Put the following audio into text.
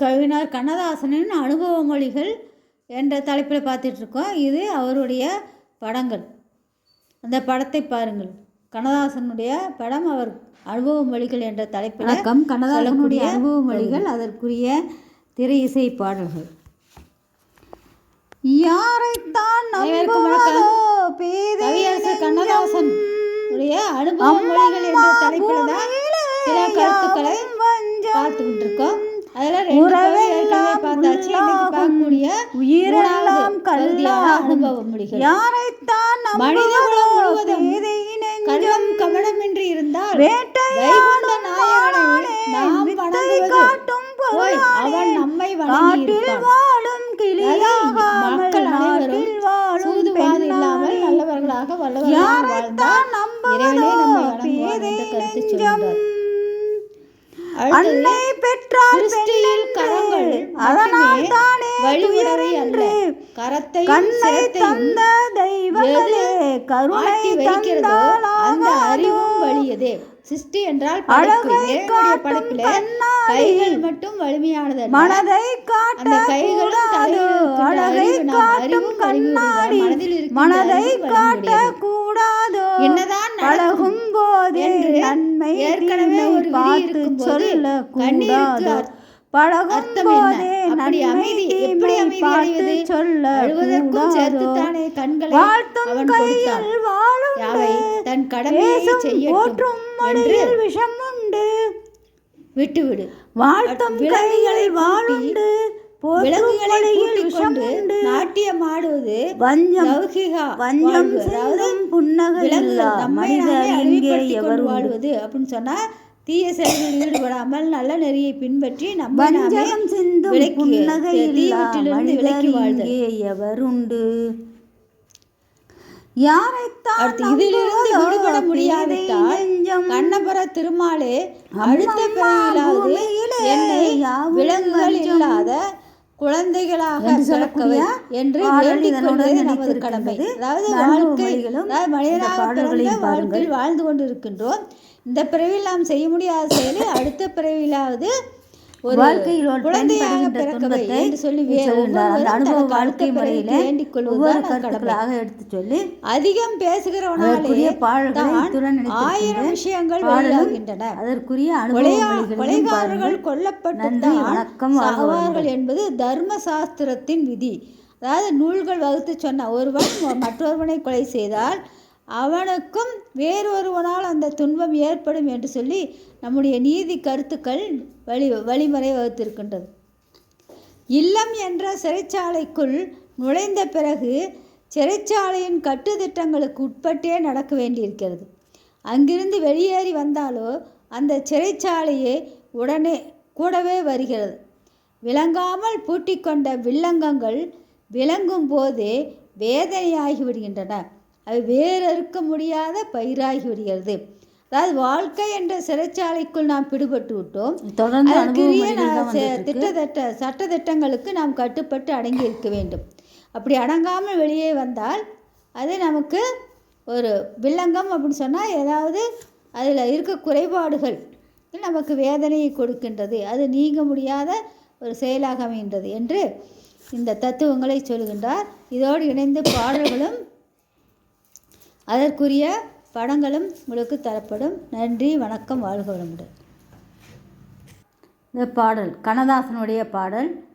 கவிஞர் கண்ணதாசனின் அனுபவ மொழிகள் என்ற தலைப்பில் பார்த்துட்ருக்கோம். இது அவருடைய படங்கள். அந்த படத்தை பாருங்கள். கண்ணதாசனுடைய படம் அவர் அனுபவ மொழிகள் என்ற தலைப்பில் வணக்கம். கண்ணதாசனுடைய அனுபவ மொழிகள் அதற்குரிய திரை இசை பாடல்கள். யாரைத்தான் கண்ணதாசன் உடைய அனுபவ மொழிகள் என்ற தலைப்பில் தான் சில கருத்துக்களை பார்த்துக்கிட்டு இருக்கோம். அதில் ரெண்டு பகுதி ஏற்கனவே பார்த்தாச்சு. உயிரெல்லாம் மூணாவது பகுதியான அனுபவ மொழிகள் யாரைத்தான் மனிதகுலம் முழுவதும் பேதை நெஞ்சம் கள்ளம் கபடமின்றி இருந்தால் வைகுண்ட நாயகனை நாம் காட்டும் அவன் நம்மை வணங்கி காட்டில் இருப்பான் வாழும் மக்கள் அனைவரும் சூதுவாது இல்லாமல் நல்லவர்களாக வல்லவர்களாக வாழ்ந்தால் இறைவனே நம்மை வணங்குவான் என்ற கருத்து சொல்கிறார் அன்னை அதனால் மட்டுமே அல்ல கண்ணை தந்த தெய்வங்களே கருணை வைக்கிறதோ அந்த. அறிவும் வலியதே சிருஷ்டி என்றால் படைப்பிலே. கைகள் மட்டும் வலிமையானது. மனதை காட்ட கைகளும் அழகை காட்டும் கண்ணாடி மனதை காட்ட. கூடாதோ என்னதான் பழகும் போதே நன்மை ஏற்கனவே ஒரு பார்த்து சொல்ல கண்ணீருக்கு பழகும்? போதே அப்படி அமைதி எப்படி தீமை அமைதி பார்த்து அடைவது சொல்ல அழுவதற்கும் கூடாதோ? சேர்த்துத்தானே கண்களை வாழ்த்தும் கையில் வாழும் யாவை? தன் கடமையை பேசும் செய்யட்டும் போற்றும் என்று மொழியில் விஷம் உண்டு விட்டுவிடு. வாழ்த்தும் கையில் வாழுண்டு. விலங்குகளை கொண்டு நாட்டியம் ஆடுவது வஞ்சம் வஞ்சம் புன்னகை எவர் வாழ்வது அப்படின்னு சொன்னா தீய செயல்களில் ஈடுபடாமல் நல்ல நெறியை பின்பற்றி நம்மை நாமே வஞ்சகம் சிந்தும் விலக்கி புன்னகை இல்லா தீவற்றிலிருந்து மனிதர் விலக்கி வாழ்தல் இங்கே எவர் உண்டு யாரைத்தான் இதிலிருந்து விடுபட முடியாவிட்டால் கண்ணபுர திருமாலே அடுத்த பிறவிலாவது என்னை விலங்குகள். இல்லாத குழந்தைகளாக பிறக்கவை என்று பாடல் வேண்டிக் இதனுடன் கொள்வது நமது. கடமை அதாவது வாழ்க்கை அதாவது மனிதனாக பிறந்த. வாழ்க்கையில் வாழ்ந்து கொண்டு இருக்கின்றோம் இந்த பிறவியில் நாம் செய்ய முடியாத செயலை அடுத்த பிறவிலாவது ஒரு வாழ்க்கையில் ஒரு குழந்தையாக துன்பத்தை சொல்லி. அந்த அனுபவ வாழ்க்கை முறையிலே ஒவ்வொரு கருத்துக்களாக எடுத்து சொல்லி அதிகம் பேசுகிறவனாலே பாடல்களை. ஆயிரம் விஷயங்கள் வெளியாகின்றன அதற்குரிய கொலைகாரர்கள் கொல்லப்பட்டு வணக்கம், வாழ்க சாவார்கள் என்பது தர்ம சாஸ்திரத்தின் விதி அதாவது நூல்கள் வகுத்து சொன்ன ஒருவன் மற்றொருவனை கொலை செய்தால் அவனுக்கும் வேறொருவனால் அந்த துன்பம் ஏற்படும் என்று சொல்லி நம்முடைய நீதி கருத்துக்கள் வழி வழிமுறை வகுத்திருக்கின்றது. இல்லம் என்ற சிறைச்சாலைக்குள் நுழைந்த பிறகு சிறைச்சாலையின் கட்டுத்திட்டங்களுக்கு உட்பட்டே நடக்க வேண்டியிருக்கிறது. அங்கிருந்து வெளியேறி வந்தாலோ அந்த சிறைச்சாலையே உடனே கூடவே வருகிறது. விளங்காமல் பூட்டிக்கொண்ட வில்லங்கங்கள் விளங்கும் போதே வேதனையாகி விடுகின்றன. அது வேறறுக்க முடியாத பயிராகி விடுகிறது. அதாவது வாழ்க்கை என்ற சிறைச்சாலைக்குள் நாம் பிடிபட்டு விட்டோம். தொடர்ந்து. திட்டத்தட்ட சட்டத்திட்டங்களுக்கு நாம் கட்டுப்பட்டு அடங்கி இருக்க வேண்டும். அப்படி அடங்காமல் வெளியே வந்தால் அது நமக்கு ஒரு வில்லங்கம் அப்படின்னு சொன்னால் ஏதாவது அதில் இருக்க குறைபாடுகள் நமக்கு வேதனையை கொடுக்கின்றது. அது நீங்க முடியாத ஒரு செயலாக அமைகின்றது என்று இந்த தத்துவங்களை சொல்கின்றார். இதோடு இணைந்து பாடல்களும் அதற்குரிய படங்களும் உங்களுக்கு தரப்படும். நன்றி வணக்கம் வாழ்க வளமுடன். இந்த பாடல் கண்ணதாசனுடைய பாடல்